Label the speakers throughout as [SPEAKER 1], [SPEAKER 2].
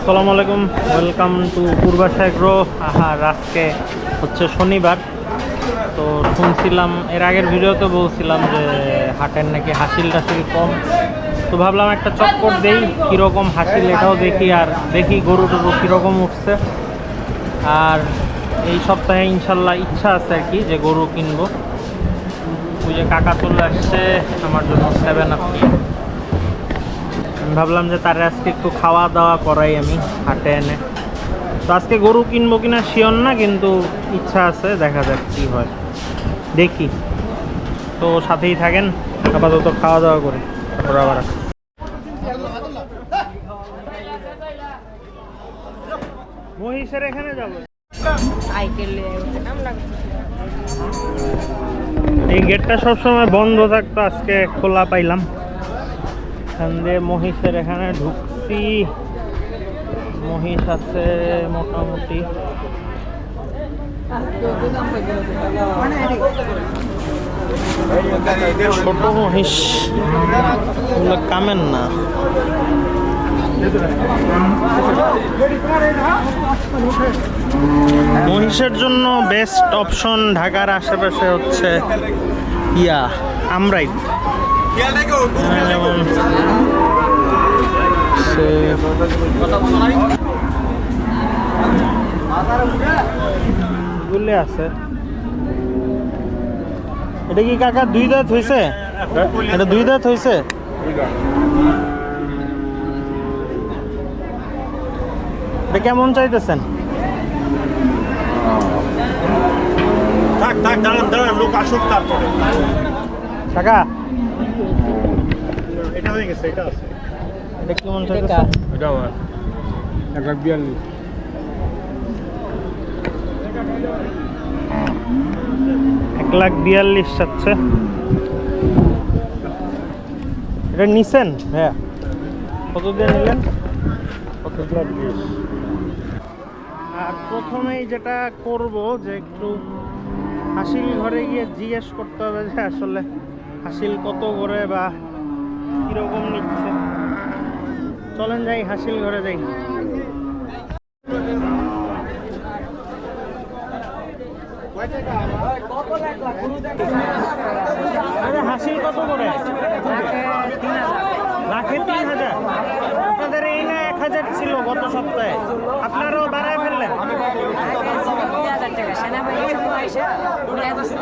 [SPEAKER 1] আসসালামু আলাইকুম। Welcome to Purbasha agro আহার, আজকে হচ্ছে শনিবার। তো শুনছিলাম, এর আগের ভিডিওতে বলছিলাম যে হাটের নাকি হাসিল টাসিল কম। তো ভাবলাম একটা চক্কর দেই, কীরকম হাসিল এটাও দেখি, আর দেখি গরু টরু কীরকম উঠছে। আর এই সপ্তাহে ইনশাল্লাহ ইচ্ছা আছে আর কি যে গরু কিনবো। ওই যে কাকা চলে আসছে, আমার জন্য সেভেন আপ নিয়ে। আমি ভাবলাম যে তার আজকে একটু খাওয়া দাওয়া করাই আমি হাটে এনে। তো আজকে গরু কিনবো কিনা শিওর না কিন্তু ইচ্ছা আছে দেখা যাক কি হয়। দেখি। তো সাথেই থাকেন আপাতত খাওয়া দাওয়া করে তারপর আবার মহিষের এখানে যাব। এই গেটটা সবসময় বন্ধ থাকতো আজকে খোলা পাইলাম। এখান দিয়ে মহিষের এখানে ঢুকছি। মহিষ আছে মোটামুটি। ছোট মহিষ। কামেন না। মহিষের জন্য বেস্ট অপশন ঢাকার আশেপাশে হচ্ছে ইয়া আমরাইট আছে। এটা কি কাকা দুই দাঁত হয়েছে এটা দুই দাঁত হয়েছে এটা কেমন চাইতেছেন?
[SPEAKER 2] থাক থাক, দাঁড়ান দাঁড়ান, লোক আসুক তারপরে।
[SPEAKER 1] কাকা।
[SPEAKER 2] এটা হয়ে গেছে এটা আছে।
[SPEAKER 1] এটা
[SPEAKER 2] আমার। এক লাখ বিয়াল্লিশ।
[SPEAKER 1] এক লাখ বিয়াল্লিশ চাচ্ছে এটা নিছেন? হ্যাঁ কত দিয়ে নিলেন?
[SPEAKER 2] কত লাখ বিশ
[SPEAKER 1] আর প্রথমেই যেটা করব যে একটু হাসিল ঘরে গিয়ে জিজ্ঞেস করতে হবে যে আসলে হাসিল কত করে বা কীরকম নিচ্ছে? চলেন যাই, হাসিল ঘরে যাই। হাসিল কত করে লাখে তিন হাজার। আপনাদের এই না এক হাজার ছিল গত সপ্তাহে। আপনারাও বাড়ায় ফেললেন।
[SPEAKER 3] সেনাবাহিনী সব পয়সা ঘুরে আসছে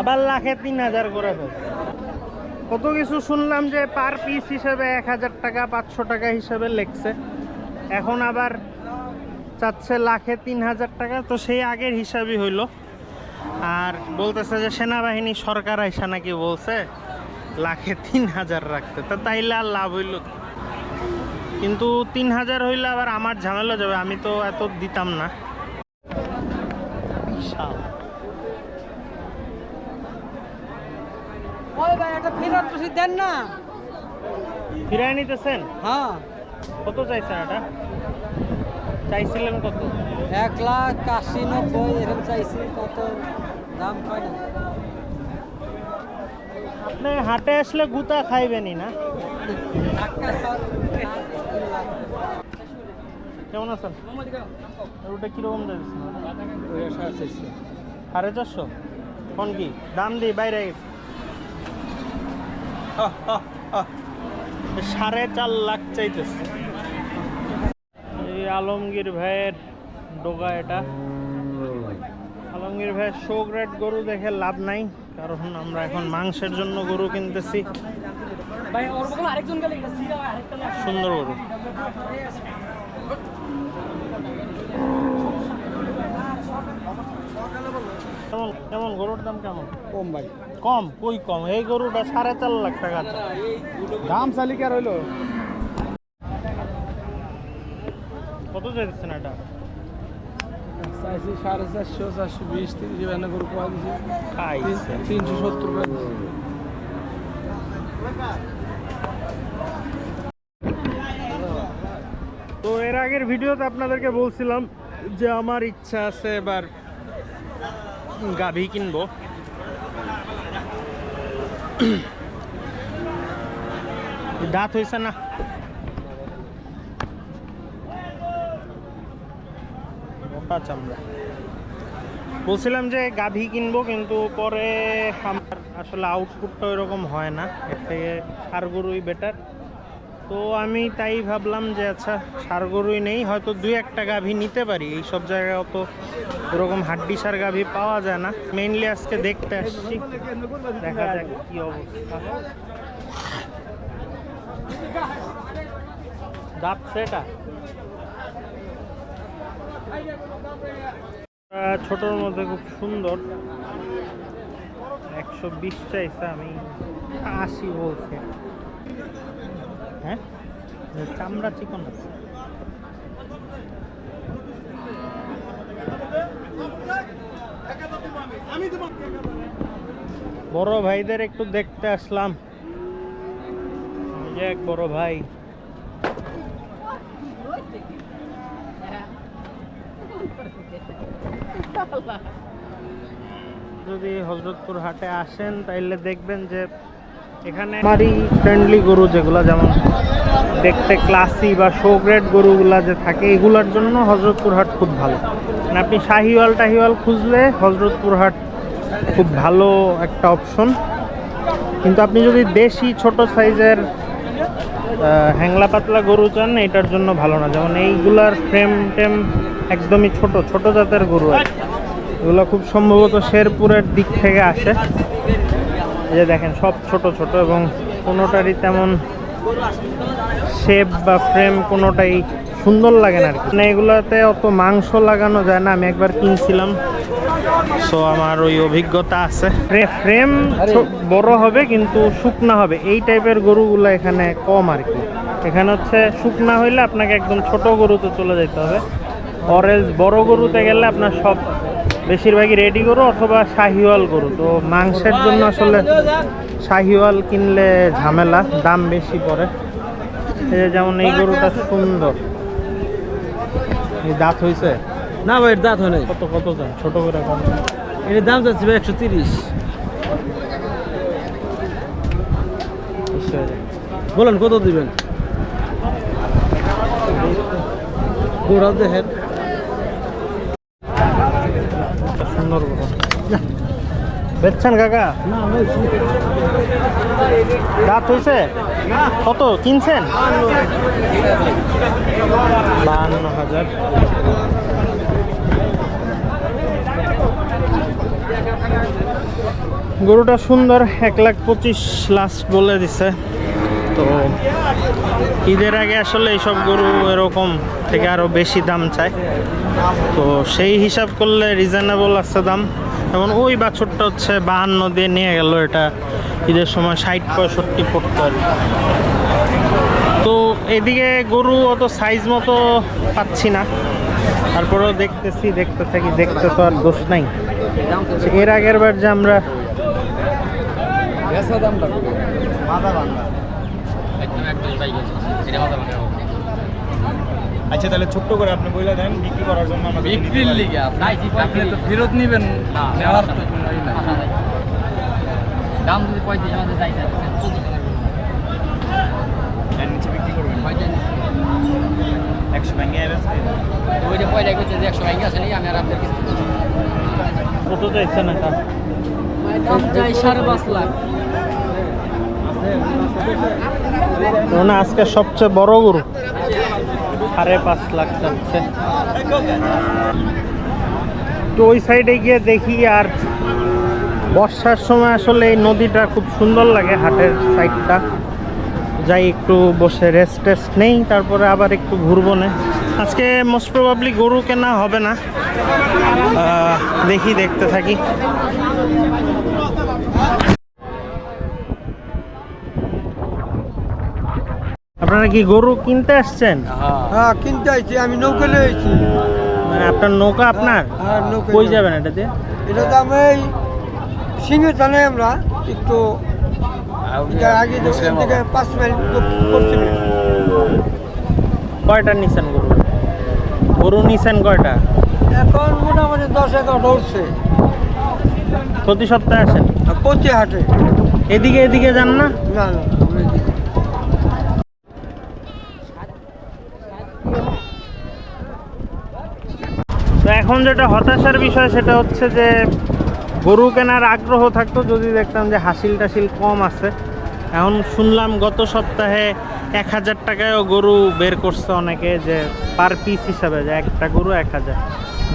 [SPEAKER 1] আবার লাখে তিন হাজার করে ফেল কত কিছু শুনলাম যে পার পিস হিসেবে এক হাজার টাকা, পাঁচশো টাকা হিসেবে লেখছে। এখন আবার চাচ্ছে লাখে তিন হাজার টাকা, তো সেই আগের হিসাবই হইল। আর বলতেছে যে সেনাবাহিনী সরকার আইসা নাকি বলছে, লাখে তিন হাজার রাখতে। তা তাইলে আর লাভ হইল কিন্তু তিন হাজার হইলে আবার আমার ঝামেলা যাবে, আমি তো এত দিতাম না বিশাল
[SPEAKER 3] একটা ফেরত রসিদ দেন না।
[SPEAKER 1] ফিরাই নিতেছেন?
[SPEAKER 3] হ্যাঁ।
[SPEAKER 1] কত চাইছেন এটা? চাইছিলেন কত?
[SPEAKER 3] এক লাখ আশি নব্বই এরকম চাইছি কত দাম হয় না।
[SPEAKER 1] আপনি হাটে আসলে গুতা খাইবেনই না। কেমন আছেন? ওটা কীরকম যাচ্ছে? সাড়ে চারশো? কোন কি? দাম দিই বাইরে গেছে। সাড়ে চার লাখ চাইতেছে। এই আলমগীর ভাইয়ের ডোগা এটা। আলমগীর ভাইয়ের শো গ্রেড গরু দেখে লাভ নাই কারণ আমরা এখন মাংসের জন্য গরু কিনতেছি। সুন্দর গরু। কেমন কেমন গরুর দাম কেমন?
[SPEAKER 2] কম ভাই।
[SPEAKER 1] কম? কই কম? এই গরুটা সাড়ে চার লাখ টাকা
[SPEAKER 2] দাম চালি কি আর হইল
[SPEAKER 1] কত চাইছেন এটা?
[SPEAKER 2] চাইছি সাড়ে চারশো চারশো বিশ তিরিশ করে পাওয়া তিনশো সত্তর
[SPEAKER 1] তো এর আগের ভিডিওতে আপনাদেরকে বলছিলাম যে আমার ইচ্ছা আছে এবার গাভী কিনব। দাঁত হয়েছে না। বলছিলাম যে গাভী কিনবো, কিন্তু পরে আমার আসলে আউটপুটটা ওইরকম হয় না। এর থেকে সার গরুই বেটার তো আমি তাই ভাবলাম যে আচ্ছা সার গরুই নেই, হয়তো দুই একটা গাভী নিতে পারি। এই সব জায়গায় অত ওরকম হাড্ডি সার গাভী পাওয়া যায় না। মেইনলি আজকে দেখতে আসছি। দেখা যাক কি অবস্থা। দাঁত সেটা ছোটর মধ্যে খুব সুন্দর। একশো বিশ চাইছে, আমি আশি বলছি। হ্যাঁ? চামড়া চিকন আছে। বড় ভাইদের একটু দেখতে আসলাম। এক বড় ভাই। যদি হজরতপুর হাটে আসেন, তাইলে দেখবেন যে এখানে আমারই ফ্রেন্ডলি গরু যেগুলো যেমন দেখতে ক্লাসি বা শো গ্রেড গরুগুলা যে থাকে, এগুলোর জন্য হজরতপুর হাট খুব ভালো। মানে আপনি শাহিওয়াল টাহিওয়াল খুঁজলে হজরতপুর হাট খুব ভালো একটা অপশন কিন্তু আপনি যদি দেশি ছোট সাইজের হ্যাংলা পাতলা গরু চান, এটার জন্য ভালো না। যেমন এইগুলার ফ্রেম টেম একদমই ছোট ছোট জাতের গরু আছে এগুলো খুব সম্ভবত শেরপুরের দিক থেকে আসে। যে দেখেন সব ছোট ছোট এবং কোনোটারই তেমন শেপ বা ফ্রেম কোনোটাই সুন্দর লাগে না আর কি। মানে এগুলাতে অত মাংস লাগানো যায় না আমি একবার কিনছিলাম। সো আমার ওই অভিজ্ঞতা আছে। ফ্রেম বড় হবে কিন্তু শুকনা হবে। এই টাইপের গরুগুলো এখানে কম আর কি। এখানে হচ্ছে শুকনা হইলে আপনাকে একদম ছোট গরুতে চলে যেতে হবে। অরেঞ্জ বড় গরুতে গেলে আপনার সব বেশিরভাগই রেডি গরু অথবা শাহিওয়াল গরু। তো মাংসের জন্য আসলে শাহিওয়াল কিনলে ঝামেলা দাম বেশি পড়ে। এই যে যেমন এই গরুটা সুন্দর। এই দাঁত হইছে?
[SPEAKER 3] না ভাই এর দাঁত হয় নাই।
[SPEAKER 1] কত কত দাম? ছোট করে কম।
[SPEAKER 3] এর দাম যাচ্ছে ভাই একশো তিরিশ। বলেন কত দিবেন? দেখেন
[SPEAKER 1] সুন্দর বেচছেন কাকা? দাঁত হইছে? কত? কিনছেন? বাহান্ন হাজার। গরুটা সুন্দর, এক লাখ পঁচিশ লাস্ট বলে দিছে। তো ঈদের আগে আসলে এইসব গরু এরকম থেকে আরও বেশি দাম চায়। তো সেই হিসাব করলে রিজনেবল আছে দাম। যেমন ওই বাছুরটা হচ্ছে বাহান্ন দিয়ে নিয়ে গেল, এটা ঈদের সময় ষাট, পঁয়ষট্টি পড়তো আর তো এদিকে গরু অত সাইজ মতো পাচ্ছি না। তারপরেও দেখতেছি দেখতে থাকি দেখতে তো আর দোষ নাই। এর আগের বার যে আমরা
[SPEAKER 4] আচ্ছা তাহলে ছোট্ট করে আপনি বলে দেন বিক্রি করার জন্য আমরা
[SPEAKER 2] বিক্রির লিগে আপনি আপনি তো ফেরত নিবেন নেওয়ার তো কোনো নাই।
[SPEAKER 3] দাম যদি পঁয়ত্রিশ আমাদের চাইছে
[SPEAKER 4] নিচে বিক্রি করবেন? একশো ব্যাঙ্গে
[SPEAKER 3] ওইটা পয়লা করছে যে একশো আছে নাকি আমি আর আপনার কিস্তি
[SPEAKER 1] কত চাইছে না
[SPEAKER 3] দাম চাই সাড়ে পাঁচ লাখ।
[SPEAKER 1] না আজকে সবচেয়ে বড় গরু। সাড়ে পাঁচ লাখ যাচ্ছে। তো ওই সাইডে গিয়ে দেখি আর বর্ষার সময় আসলে এই নদীটা খুব সুন্দর লাগে হাটের সাইডটা। যাই একটু বসে রেস্ট টেস্ট নেই, তারপরে আবার একটু ঘুরবো না। আজকে মোস্ট প্রবাবলি গরু কেনা হবে না। দেখি, দেখতে থাকি। আপনারা কি গরু কিনতে আসছেন?
[SPEAKER 2] হ্যাঁ। কিনতে আইছি আমি নৌকা লইছি
[SPEAKER 1] মানে আপনার নৌকা আপনার?
[SPEAKER 2] হ্যাঁ নৌকা
[SPEAKER 1] কই যাবেন এটাতে?
[SPEAKER 2] এটা তো আমি সিংহে জানাই আমরা একটু এটা আগে দোকান থেকে পাঁচ মাইল পশ্চিমে।
[SPEAKER 1] কয়টা নিছেন গরু? গরু নিছেন কয়টা?
[SPEAKER 2] এখন মোটামুটি দশ এগারোটা উঠছে।
[SPEAKER 1] প্রতি সপ্তাহে আসেন?
[SPEAKER 2] পচে হাটে।
[SPEAKER 1] এদিকে এদিকে যান না?
[SPEAKER 2] না না।
[SPEAKER 1] এখন যেটা হতাশার বিষয় সেটা হচ্ছে যে গরু কেনার আগ্রহ থাকতো, যদি দেখতাম যে হাসিল টাসিল কম আছে। এখন শুনলাম গত সপ্তাহে এক হাজার টাকায়ও গরু বের করছে অনেকে যে পার পিস হিসাবে, যে একটা গরু এক হাজার।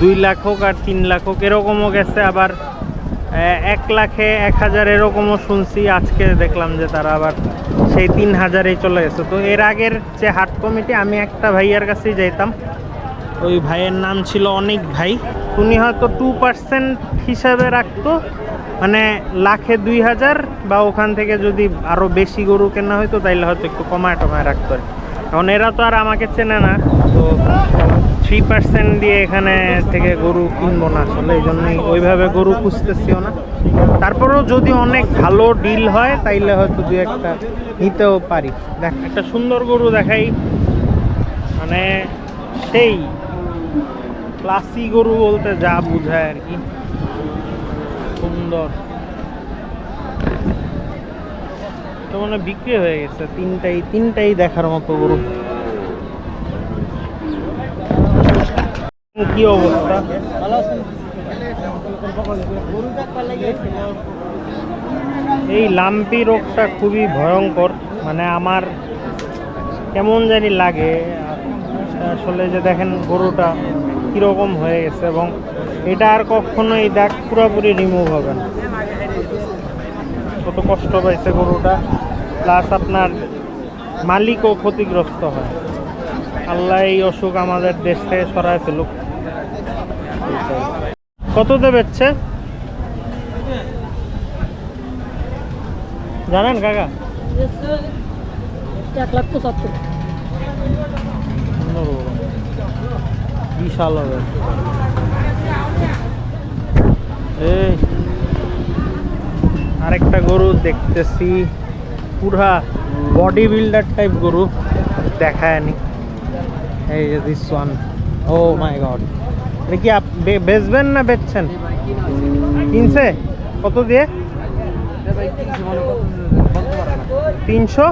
[SPEAKER 1] দুই লাখ হোক আর তিন লাখ হোক, এরকমও গেছে। আবার এক লাখে এক হাজার এরকমও শুনছি। আজকে দেখলাম যে তারা আবার সেই তিন হাজারেই চলে গেছে। তো এর আগের যে হাট কমিটি, আমি একটা ভাইয়ার কাছেই যাইতাম। ওই ভাইয়ের নাম ছিল অনেক ভাই। উনি হয়তো টু পার্সেন্ট হিসাবে রাখতো মানে লাখে দুই হাজার বা ওখান থেকে যদি আরও বেশি গরু কেনা হতো তাইলে হয়তো একটু কমায় টমায় রাখতো আর কি। এখন এরা তো আর আমাকে চেনে না, তো থ্রি পার্সেন্ট দিয়ে এখানে থেকে গরু কিনবো না আসলে, এই জন্যই ওইভাবে গরু খুঁজতেছিও না। তারপরেও যদি অনেক ভালো ডিল হয়, তাইলে হয়তো দু একটা নিতেও পারি। দেখ, একটা সুন্দর গরু দেখাই। মানে সেই ক্লাসি গরু বলতে যা বোঝায় আর কি। সুন্দর। তো মানে বিক্রি হয়ে গেছে, তিনটাই তিনটাই দেখার মতো গরু। কি অবস্থা? এই লাম্পি রোগটা খুবই ভয়ঙ্কর মানে আমার কেমন জানি লাগে। আসলে যে দেখেন গরুটা কীরকম হয়ে গেছে এবং এটা আর কখনো এই দাগ পুরোপুরি রিমুভ হবে না। কত কষ্ট পাইছে গরুটা। প্লাস আপনার মালিকও ক্ষতিগ্রস্ত হয়। আল্লাহ এই অসুখ আমাদের দেশ থেকে সরায় ফেলুক। কততে বেচছে জানেন কাকা?
[SPEAKER 3] এক লাখ পঁচাত্তর।
[SPEAKER 1] বিশাল হবে। এই, আরেকটা গরু দেখতেছি। পুরা বডি বিল্ডার টাইপ গরু দেখায় নি এই যে ও মাই গড এটা কি বেচবেন না বেচছেন? কিনছে? কত দিয়ে? তিনশো?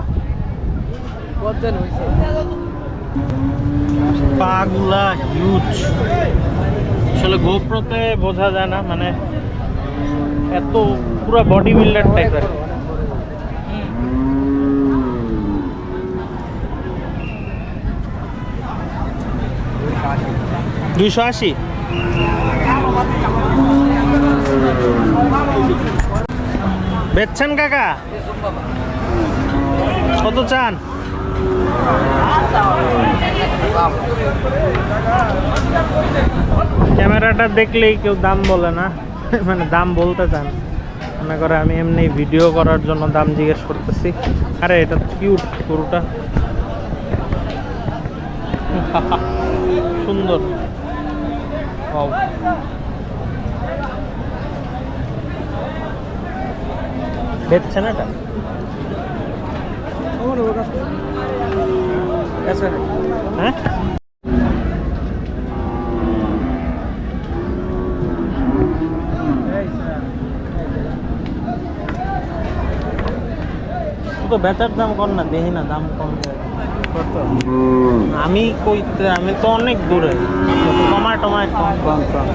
[SPEAKER 1] পাগুলা হিউজ আসলে গোপ্রতে বোঝা যায় না মানে এত পুরো বডি বিল্ডার টাইপের দুইশো আশি। বেচছেন কাকা? কত চান? ক্যামেরাটা দেখলেই কেউ দাম বলে না। মানে দাম বলতে চান। মনে করে আমি এমনি ভিডিও করার জন্য দাম জিজ্ঞেস করতেছি। আরে, এটা কিউট গরুটা। সুন্দর. বেচছে না এটা? হ্যাঁ তো বেচার দাম কর না দেখি না দাম কম কত? আমি কই আমি তো অনেক দূরে। কমায় টমায় কম কম কম।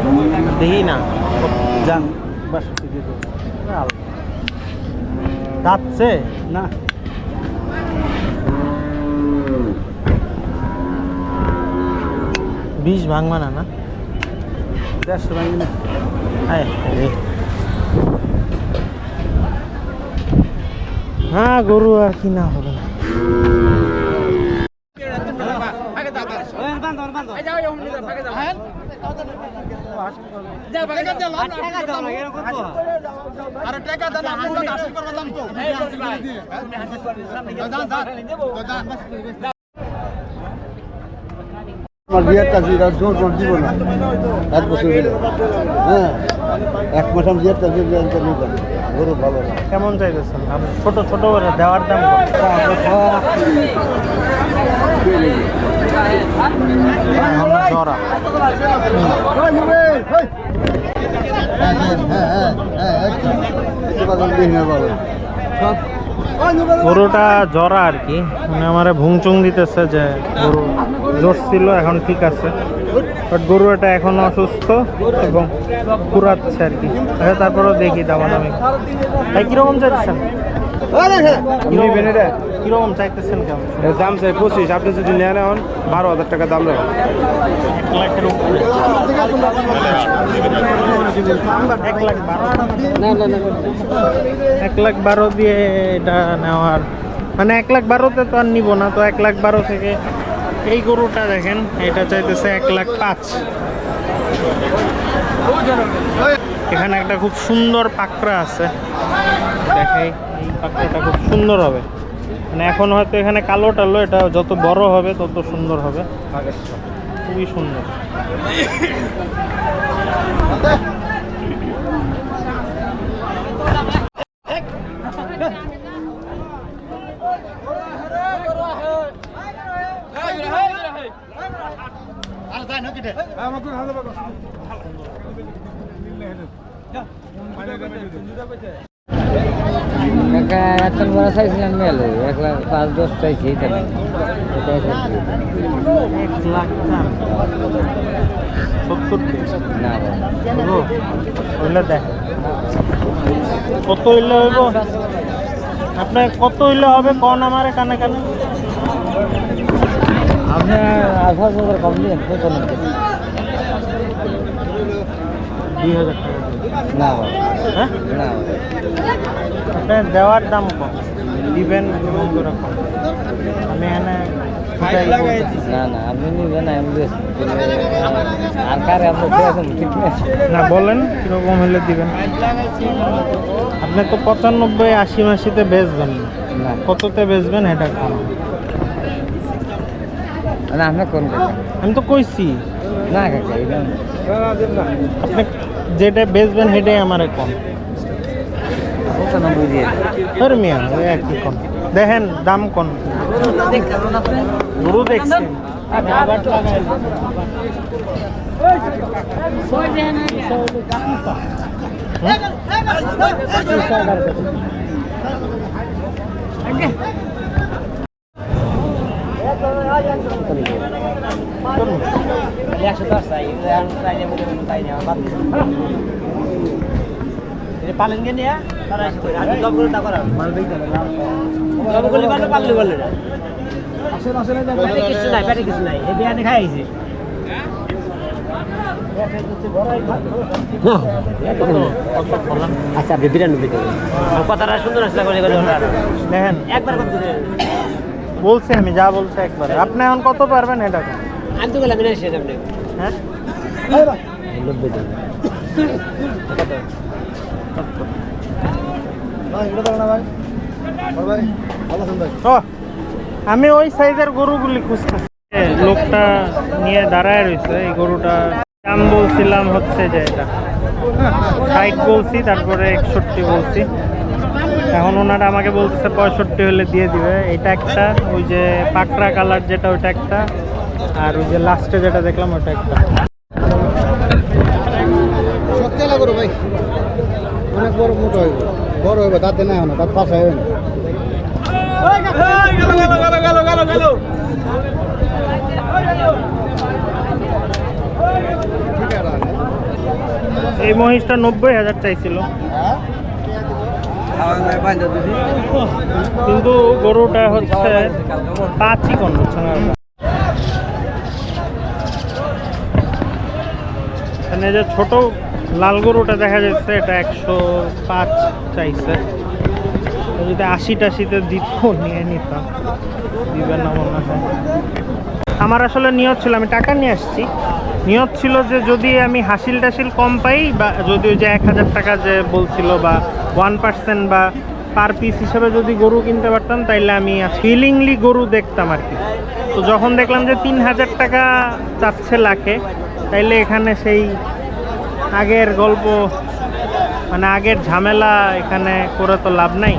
[SPEAKER 1] দেখি না। যান। দেবো যাচ্ছে না। বিষ ভাঙবা না না দেড়শো ভাঙবি না হ্যাঁ গরু আর হবে না
[SPEAKER 2] আমার বিয়ের কাছে জোর জোর দিব না। এক বছর হ্যাঁ এক মাস আমি বিয়ের কাছে গরু ভালো
[SPEAKER 1] কেমন চাইতেছেন? ছোট ছোট করে দেওয়ার দাম? আমরা জরা গরুটা জরা আর কি। মানে আমার ভুংচুং দিতেছে যে গরু জোর ছিল এখন ঠিক আছে। বাট গরু এটা এখনও অসুস্থ এবং পুরাচ্ছে আর কি। আচ্ছা তারপরেও দেখি ভাই কীরকম চাইতেছেন?
[SPEAKER 2] নিবেন
[SPEAKER 1] কীরকম চাইতেছেন কেমন?
[SPEAKER 2] দাম চাই পঁচিশ আপনি যদি নেন এখন বারো হাজার টাকা দাম রাখেন।
[SPEAKER 1] এক লাখ বারো দিয়ে এটা নেওয়ার। মানে এক লাখ বারোতে তো আর নিব না তো এক লাখ বারো থেকে এই গরুটা দেখেন, এটা চাইতেছে এক লাখ পাঁচ। এখানে একটা খুব সুন্দর পাকড়া আছে। দেখাই এই পাকড়াটা খুব সুন্দর হবে। মানে এখন হয়তো এখানে কালো টালো, এটা যত বড় হবে তত সুন্দর হবে। খুবই সুন্দর।
[SPEAKER 3] কাকা এত বড় চাইছিলাম মেল এক লাখ পাঁচ দশ চাইছি না
[SPEAKER 1] কত হইলে হইব আপনার কত হইলে হবে? কন আমারে কানে কানে
[SPEAKER 3] আপনার হাজার কম
[SPEAKER 1] দুই হাজার টাকা
[SPEAKER 3] না।
[SPEAKER 1] হ্যাঁ?
[SPEAKER 3] না।
[SPEAKER 1] আপনার দেওয়ার দাম কম দিবেন আমি এখানে
[SPEAKER 3] না না আপনি নিবেন আর কারে ঠিক না
[SPEAKER 1] বলেন কীরকম হলে দিবেন। আপনি তো পঁচানব্বই আশি মাসিতে বেচবেন না।
[SPEAKER 3] না।
[SPEAKER 1] কততে বেচবেন এটা কম
[SPEAKER 3] না আপনি কোন কাকা
[SPEAKER 1] আমি তো কইছি
[SPEAKER 3] না কাকা এটা
[SPEAKER 1] আপনি যেটা বেচবেন সেটাই আমার কম
[SPEAKER 3] পঁচানব্বই দিয়ে
[SPEAKER 1] ধর মিয়া ওই একই কম দেখেন দাম কোন গরু দেখছি
[SPEAKER 3] একশো দশ চাই তাই নেওয়া বাদ পালেন কে নিয়ে তারা এসে করে আমি জব করে তা করার জব করলে মানে পারলে বললে না পেটে কিছু নাই পেটে কিছু নাই এই বিয়ানে খাই আইছে আচ্ছা আপনি বিরানব্বই কথাটা সুন্দর আসলে করে করে
[SPEAKER 1] দেখেন
[SPEAKER 3] একবার দিলেন
[SPEAKER 1] বলছি আমি যা বলছি একবার। আপনি এখন কত পারবেন এটা?
[SPEAKER 3] আমি তো গেলাম না সে আপনি
[SPEAKER 1] হ্যাঁ? আমি ওই সাইজের গরুগুলি খুঁজতেছি। লোকটা নিয়ে দাঁড়ায় রয়েছে এই গরুটা দাম বলছিলাম হচ্ছে যে এটা। ষাট বলছি তারপরে একষট্টি বলছি। এখন ওনারা আমাকে বলতেছে পঁয়ষট্টি হলে দিয়ে দিবে। এটা একটা ওই যে পাকড়া কালার যেটা ওইটা একটা। আর ওই যে লাস্টে যেটা দেখলাম ওটা একটা।
[SPEAKER 2] সত্যি ভাই। অনেক বড় মোটা হইব। বড় হইব দাঁতে না না দাঁত পাশা হইব
[SPEAKER 1] এই মহিষটা নব্বই হাজার চাইছিল। কিন্তু গরুটা হচ্ছে পাঁচই কন হচ্ছে না এখানে যে ছোট লাল গরুটা দেখা যাচ্ছে, এটা একশো পাঁচ চাইছে। যদি আশি টাশিতে দিত, নিয়ে নিতাম। দিবে না মনে হয়। আমার আসলে নিয়ত ছিল, আমি টাকা নিয়ে আসছি। নিয়ত ছিল যে যদি আমি হাসিল টাসিল কম পাই বা যদি ওই যে এক হাজার টাকা যে বলছিল বা ওয়ান পার্সেন্ট বা পার পিস হিসেবে যদি গরু কিনতে পারতাম, তাইলে আমি ফিলিংলি গরু দেখতাম আর কি। তো যখন দেখলাম যে তিন হাজার টাকা চাচ্ছে লাখে, তাইলে এখানে সেই আগের গল্প মানে আগের ঝামেলা এখানে করে তো লাভ নাই।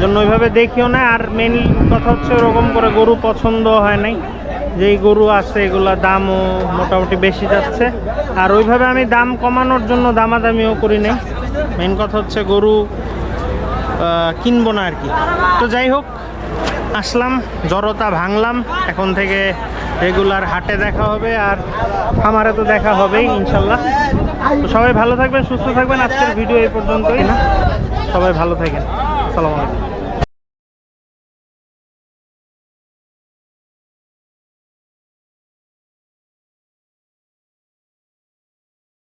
[SPEAKER 1] জন্য ওইভাবে দেখিও না, আর মেন কথা হচ্ছে ওরকম করে গরু পছন্দ হয় নাই। যেই গরু আছে, এগুলা দামও মোটামুটি বেশি যাচ্ছে। আর ওইভাবে আমি দাম কমানোর জন্য দামাদামিও করি নাই। মেন কথা হচ্ছে গরু কিনবো না আর কি। তো যাই হোক, আসলাম, জড়তা ভাঙলাম। এখন থেকে রেগুলার হাটে দেখা হবে আর খামারে তো দেখা হবেই, ইনশাল্লাহ। তো সবাই ভালো থাকবেন, সুস্থ থাকবেন। আজকের ভিডিও এই পর্যন্তই না। সবাই ভালো থাকেন। আসসালামু আলাইকুম।